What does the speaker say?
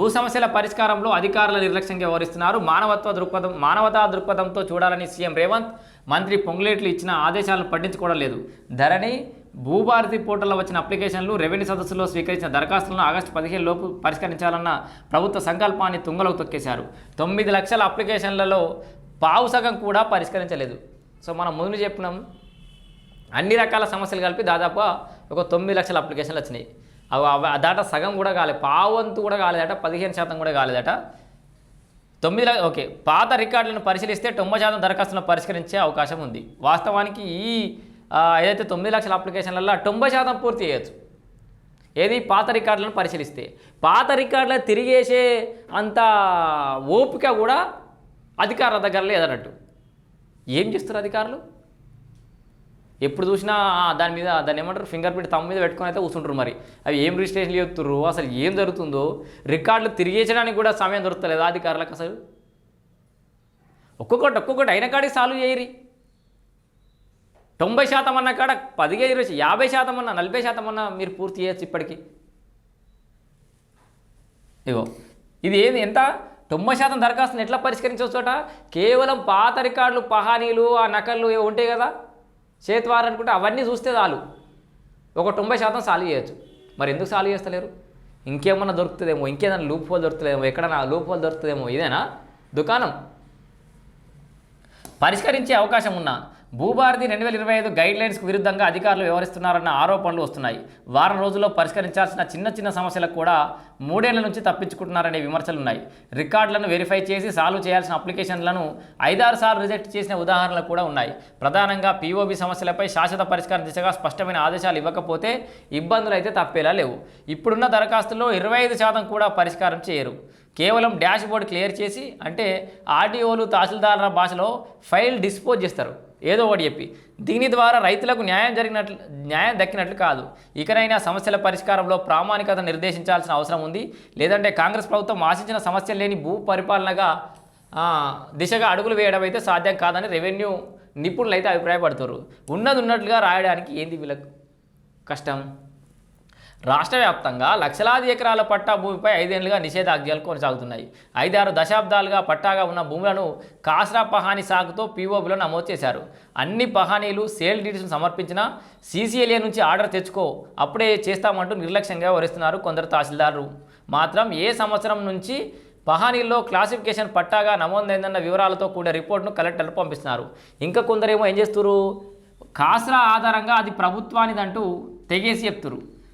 భూ సమస్యల పరిష్కారంలో అధికారుల నిర్లక్ష్యంగా వ్యవహరిస్తున్నారు. మానవత్వ దృక్పథం మానవతా దృక్పథంతో చూడాలని సీఎం రేవంత్ మంత్రి పొంగులేట్లు ఇచ్చిన ఆదేశాలను పట్టించుకోవడం లేదు. ధరణి భూభారతి పోర్టల్లో వచ్చిన అప్లికేషన్లు రెవెన్యూ సదస్సులో స్వీకరించిన దరఖాస్తులను ఆగస్టు పదిహేను లోపు పరిష్కరించాలన్న ప్రభుత్వ సంకల్పాన్ని తుంగలో తొక్కేశారు. తొమ్మిది లక్షల అప్లికేషన్లలో పావు సగం కూడా పరిష్కరించలేదు. సో మనం ముందు చెప్పినాం అన్ని రకాల సమస్యలు కలిపి దాదాపు ఒక తొమ్మిది లక్షల అప్లికేషన్లు వచ్చినాయి. దాట సగం కూడా కాలేదు పావంతు కూడా కాలేదట పదిహేను శాతం కూడా కాలేదట. తొమ్మిది ఓకే. పాత రికార్డులను పరిశీలిస్తే తొంభై శాతం దరఖాస్తులను పరిష్కరించే అవకాశం ఉంది. వాస్తవానికి ఈ ఏదైతే తొమ్మిది లక్షల అప్లికేషన్లలో తొంభై శాతం పూర్తి చేయొచ్చు. ఏది? పాత రికార్డులను పరిశీలిస్తే. పాత రికార్డులను తిరిగేసే అంత ఓపిక కూడా అధికారుల దగ్గర లేదన్నట్టు. ఏం చేస్తారు అధికారులు? ఎప్పుడు చూసినా దాని మీద దాన్ని ఏమంటారు ఫింగర్ ప్రింట్ తమ్మ మీద పెట్టుకొని అయితే కూర్చుంటారు మరి. అవి ఏం రిజిస్ట్రేషన్ చెప్తున్నారు అసలు ఏం జరుగుతుందో? రికార్డులు తిరిగేయడానికి కూడా సమయం దొరుకుతలేదు అధికారులకు అసలు? ఒక్కొక్కటి ఒక్కొక్కటి అయిన కాడికి సాల్వ్ చేయరి. తొంభై శాతం అన్న కాడ పదిహేను ఇరవై యాభై శాతం అన్న నలభై శాతం అన్న మీరు పూర్తి చేయొచ్చు ఇప్పటికి. ఇగో ఇది ఏది? ఎంత? తొంభై శాతం దరఖాస్తుని ఎట్లా పరిష్కరించవచ్చట కేవలం పాత రికార్డులు పహానీలు ఆ నకళ్ళు ఉంటాయి కదా? చేతివారు అనుకుంటే అవన్నీ చూస్తే చాలు. ఒక తొంభై శాతం సాల్వ్ చేయొచ్చు. మరి ఎందుకు సాల్వ్ చేస్తలేరు? ఇంకేమన్నా దొరుకుతుందేమో ఇంకేదైనా లూప్ హోల్ దొరుకుతుందేమో ఎక్కడన్నా లూప్ హోల్ దొరుకుతుందేమో ఇదేనా? దుకాణం. పరిష్కరించే అవకాశం ఉన్నా భూభారతి రెండు వేల ఇరవై ఐదు గైడ్ లైన్స్కు విరుద్ధంగా అధికారులు వ్యవహరిస్తున్నారన్న ఆరోపణలు వస్తున్నాయి. వారం రోజుల్లో పరిష్కరించాల్సిన చిన్న చిన్న సమస్యలకు కూడా మూడేళ్ళ నుంచి తప్పించుకుంటున్నారనే విమర్శలు ఉన్నాయి రికార్డులను వెరిఫై చేసి సాల్వ్ చేయాల్సిన అప్లికేషన్లను ఐదారు సార్లు రిజెక్ట్ చేసిన ఉదాహరణలు కూడా ఉన్నాయి. ప్రధానంగా పీఓబి సమస్యలపై శాశ్వత పరిష్కారం దిశగా స్పష్టమైన ఆదేశాలు ఇవ్వకపోతే ఇబ్బందులు అయితే తప్పేలా లేవు. ఇప్పుడున్న దరఖాస్తుల్లో ఇరవై ఐదు శాతం కూడా పరిష్కారం చేయరు. కేవలం డాష్ బోర్డ్ క్లియర్ చేసి అంటే ఆర్టీఓలు తహసీల్దార్ల భాషలో ఫైల్ డిస్పోజ్ చేస్తారు. ఏదో ఒకటి చెప్పి. దీని ద్వారా రైతులకు న్యాయం జరిగినట్లు న్యాయం దక్కినట్లు కాదు. ఇకనైనా సమస్యల పరిష్కారంలో ప్రామాణికత నిర్దేశించాల్సిన అవసరం ఉంది. లేదంటే కాంగ్రెస్ ప్రభుత్వం ఆశించిన సమస్యలు లేని భూ పరిపాలనగా దిశగా అడుగులు వేయడం అయితే సాధ్యం కాదని రెవెన్యూ నిపుణులు అయితే అభిప్రాయపడుతారు ఉన్నది ఉన్నట్లుగా రాయడానికి ఏంది వీళ్ళకు కష్టం? రాష్ట్ర వ్యాప్తంగా లక్షలాది ఎకరాల పట్టా భూమిపై ఐదేళ్ళుగా నిషేధాజ్ఞలు కొనసాగుతున్నాయి. ఐదారు దశాబ్దాలుగా పట్టాగా ఉన్న భూములను కాస్రా పహానీ సాగుతో పీఓబీలో నమోదు చేశారు. అన్ని పహానీలు సేల్ డీటెయిల్స్ సమర్పించిన సీసీఎల్ఏ నుంచి ఆర్డర్ తెచ్చుకో అప్పుడే చేస్తామంటూ నిర్లక్ష్యంగా వ్యవహరిస్తున్నారు కొందరు తహసీల్దారు మాత్రం ఏ సంవత్సరం నుంచి పహానీల్లో క్లాసిఫికేషన్ పట్టాగా నమోదైందన్న వివరాలతో కూడిన రిపోర్ట్ను కలెక్టర్లు పంపిస్తున్నారు. ఇంకా కొందరేమో ఏం చేస్తున్నారు కాస్రా ఆధారంగా అది ప్రభుత్వానిదంటూ తెగేసి చెప్తున్నారు